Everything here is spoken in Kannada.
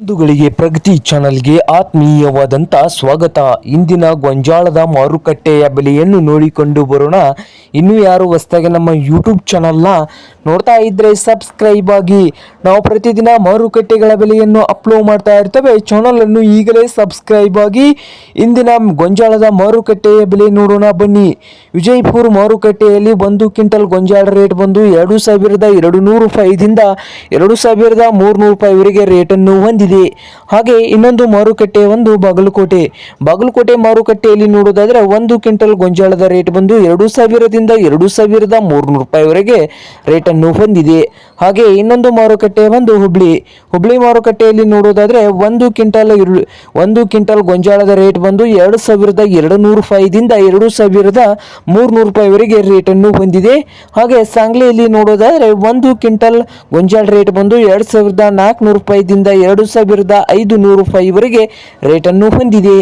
ಬಂಧುಗಳಿಗೆ ಪ್ರಗತಿ ಚಾನಲ್ಗೆ ಆತ್ಮೀಯವಾದಂಥ ಸ್ವಾಗತ. ಇಂದಿನ ಗೊಂಜಾಳದ ಮಾರುಕಟ್ಟೆಯ ಬೆಲೆಯನ್ನು ನೋಡಿಕೊಂಡು ಬರೋಣ. ಇನ್ನು ಯಾರು ಹೊಸದಾಗಿ ನಮ್ಮ ಯೂಟ್ಯೂಬ್ ಚಾನಲ್ನ ನೋಡ್ತಾ ಇದ್ದರೆ ಸಬ್ಸ್ಕ್ರೈಬ್ ಆಗಿ. ನಾವು ಪ್ರತಿದಿನ ಮಾರುಕಟ್ಟೆಗಳ ಬೆಲೆಯನ್ನು ಅಪ್ಲೋಡ್ ಮಾಡ್ತಾ ಇರ್ತೇವೆ. ಚಾನಲನ್ನು ಈಗಲೇ ಸಬ್ಸ್ಕ್ರೈಬ್ ಆಗಿ. ಇಂದಿನ ಗೊಂಜಾಳದ ಮಾರುಕಟ್ಟೆಯ ಬೆಲೆ ನೋಡೋಣ ಬನ್ನಿ. ವಿಜಯಪುರ ಮಾರುಕಟ್ಟೆಯಲ್ಲಿ ಒಂದು ಕ್ವಿಂಟಲ್ ಗೊಂಜಾಳ ರೇಟ್ ಬಂದು ಎರಡು ಸಾವಿರದ ಎರಡು ನೂರು ರೂಪಾಯಿದಿಂದ ಎರಡು ಸಾವಿರದ ಮೂರುನೂರು ರೂಪಾಯಿವರೆಗೆ ರೇಟನ್ನು ಹೊಂದಿದೆ. ಹಾಗೆ ಇನ್ನೊಂದು ಮಾರುಕಟ್ಟೆ, ಒಂದು ಬಾಗಲಕೋಟೆ. ಬಾಗಲಕೋಟೆ ಮಾರುಕಟ್ಟೆಯಲ್ಲಿ ನೋಡೋದಾದ್ರೆ ಒಂದು ಕ್ವಿಂಟಲ್ ಗೊಂಜಾಳದ ರೇಟ್ ಬಂದು ಎರಡು ಸಾವಿರದಿಂದ ಎರಡು ಸಾವಿರದ ಮೂರುನೂರು ರೂಪಾಯಿವರೆಗೆ ರೇಟನ್ನು ಹೊಂದಿದೆ. ಹಾಗೆ ಇನ್ನೊಂದು ಮಾರುಕಟ್ಟೆ ಒಂದು ಹುಬ್ಳಿ. ಹುಬ್ಳಿ ಮಾರುಕಟ್ಟೆಯಲ್ಲಿ ನೋಡೋದಾದ್ರೆ ಒಂದು ಕ್ವಿಂಟಲ್ ಒಂದು ಕ್ವಿಂಟಲ್ ಗೊಂಜಾಳದ ರೇಟ್ ಬಂದು ಎರಡು ಸಾವಿರದ ಎರಡು ನೂರು ರೂಪಾಯಿದಿಂದ ಎರಡು ಸಾವಿರದ ಮೂರುನೂರು ರೂಪಾಯಿವರೆಗೆ ರೇಟನ್ನು ಹೊಂದಿದೆ. ಹಾಗೆ ಸಾಂಗ್ಲಿಯಲ್ಲಿ ನೋಡೋದಾದ್ರೆ ಒಂದು ಕ್ವಿಂಟಲ್ ಗೊಂಜಾಳ ರೇಟ್ ಬಂದು ಎರಡು ಸಾವಿರದ ನಾಲ್ಕುನೂರು ರೂಪಾಯಿದಿಂದ ಎರಡು ಸಾವಿರದ ಐದು ನೂರು ರೂಪಾಯಿವರೆಗೆ ರೇಟನ್ನು ಹೊಂದಿದೆ.